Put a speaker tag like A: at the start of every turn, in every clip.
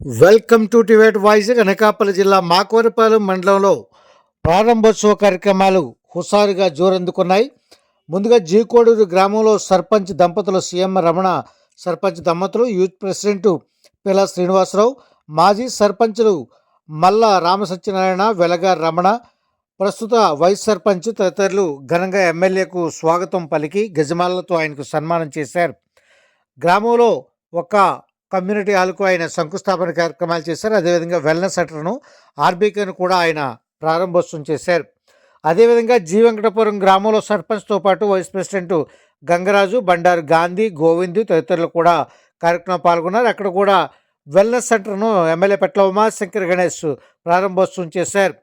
A: Welcome to టివేట్ voice Anakapalli జిల్లా మాకోరపాలెం మండలంలో ప్రారంభోత్సవ కార్యక్రమాలు హుషారుగా జోరందుకున్నాయి. ముందుగా జీకోడూరు గ్రామంలో సర్పంచ్ దంపతులు సీఎం రమణ సర్పంచ్ దంపతులు యూత్ ప్రెసిడెంట్ పిల్ల శ్రీనివాసరావు మాజీ సర్పంచులు మల్ల రామసత్యనారాయణ వెలగ రమణ ప్రస్తుత వైస్ సర్పంచ్ తదితరులు ఘనంగా ఎమ్మెల్యేకు స్వాగతం పలికి గజమాలతో ఆయనకు సన్మానం చేశారు. గ్రామంలో ఒక కమ్యూనిటీ హాల్కు ఆయన శంకుస్థాపన కార్యక్రమాలు చేశారు. అదేవిధంగా వెల్నెస్ సెంటర్ను ఆర్బీకేను కూడా ఆయన ప్రారంభోత్సవం చేశారు. అదేవిధంగా జీ వెంకటపురం గ్రామంలో సర్పంచ్తో పాటు వైస్ ప్రెసిడెంట్ గంగరాజు బండారు గాంధీ గోవింద్ తదితరులు కూడా కార్యక్రమం పాల్గొన్నారు. అక్కడ కూడా వెల్నెస్ సెంటర్ను ఎమ్మెల్యే పెట్ల ఉమాశంకర్ గణేష్ ప్రారంభోత్సవం చేశారు.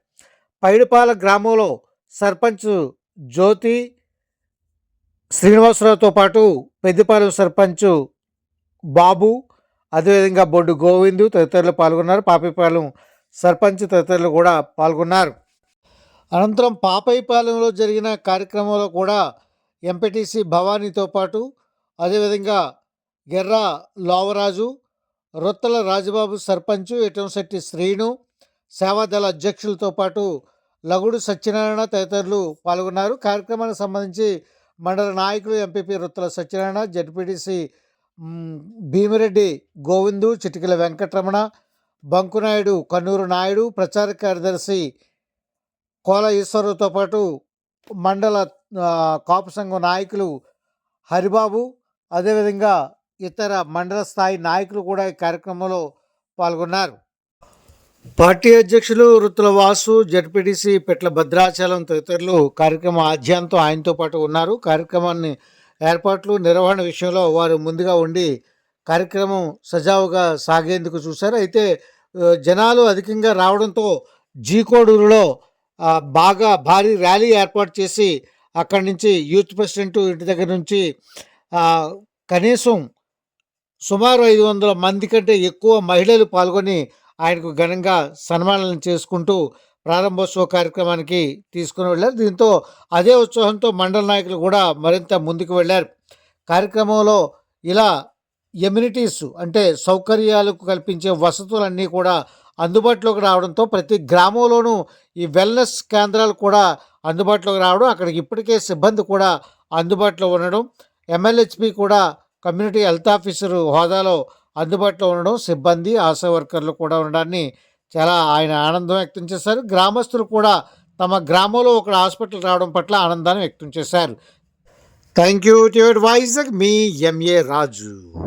A: పైడిపాల గ్రామంలో సర్పంచ్ జ్యోతి శ్రీనివాసరావుతో పాటు పెద్దపాలెం సర్పంచ్ బాబు అదేవిధంగా బొడ్డు గోవిందు తదితరులు పాల్గొన్నారు. పాపైపాలెం సర్పంచ్ తదితరులు కూడా పాల్గొన్నారు. అనంతరం పాపైపాలెంలో జరిగిన కార్యక్రమంలో కూడా ఎంపీటీసీ భవానీతో పాటు అదేవిధంగా గెర్ర లోవరాజు రొత్తల రాజబాబు సర్పంచ్ ఎటంశెట్టి శ్రీను సేవాదళ అధ్యక్షులతో పాటు లగుడు సత్యనారాయణ తదితరులు పాల్గొన్నారు. కార్యక్రమానికి సంబంధించి మండల నాయకులు ఎంపీపీ రొత్తల సత్యనారాయణ జడ్పీటీసీ భీమిరెడ్డి గోవిందు చిటికల వెంకటరమణ బంకునాయుడు కన్నూరు నాయుడు ప్రచార కార్యదర్శి కోల ఈశ్వరుతో పాటు మండల కాపు సంఘం నాయకులు హరిబాబు అదేవిధంగా ఇతర మండల స్థాయి నాయకులు కూడా ఈ కార్యక్రమంలో పాల్గొన్నారు. పార్టీ అధ్యక్షులు రుతుల వాసు జడ్పీటీసీ పెట్ల భద్రాచలం తదితరులు కార్యక్రమ ఆధ్యాయంతో ఆయనతో పాటు ఉన్నారు. కార్యక్రమాన్ని ఏర్పాట్లు నిర్వహణ విషయంలో వారు ముందుగా ఉండి కార్యక్రమం సజావుగా సాగేందుకు చూశారు. అయితే జనాలు అధికంగా రావడంతో జీకోడూరులో బాగా భారీ ర్యాలీ ఏర్పాటు చేసి అక్కడి నుంచి యూత్ ప్రెసిడెంట్ ఇంటి దగ్గర నుంచి కనీసం సుమారు ఐదు వందల మంది కంటే ఎక్కువ మహిళలు పాల్గొని ఆయనకు ఘనంగా సన్మానాలను చేసుకుంటూ ప్రారంభోత్సవ కార్యక్రమానికి తీసుకుని వెళ్ళారు. దీంతో అదే ఉత్సాహంతో మండల నాయకులు కూడా మరింత ముందుకు వెళ్ళారు. కార్యక్రమంలో ఇలా ఎమ్యూనిటీస్ అంటే సౌకర్యాలకు కల్పించే వసతులన్నీ కూడా అందుబాటులోకి రావడంతో ప్రతి గ్రామంలోనూ ఈ వెల్నెస్ కేంద్రాలు కూడా అందుబాటులోకి రావడం అక్కడికి ఇప్పటికే సిబ్బంది కూడా అందుబాటులో ఉండడం ఎమ్మెల్యేహెచ్పి కూడా కమ్యూనిటీ హెల్త్ ఆఫీసర్ హోదాలో అందుబాటులో ఉండడం సిబ్బంది ఆశా వర్కర్లు కూడా ఉండడాన్ని చాలా ఆయన ఆనందం వ్యక్తం చేశారు. గ్రామస్తులు కూడా తమ గ్రామంలో ఒక హాస్పిటల్ రావడం పట్ల ఆనందాన్ని వ్యక్తం చేశారు. Thank you to Vizag. Me MA Raju.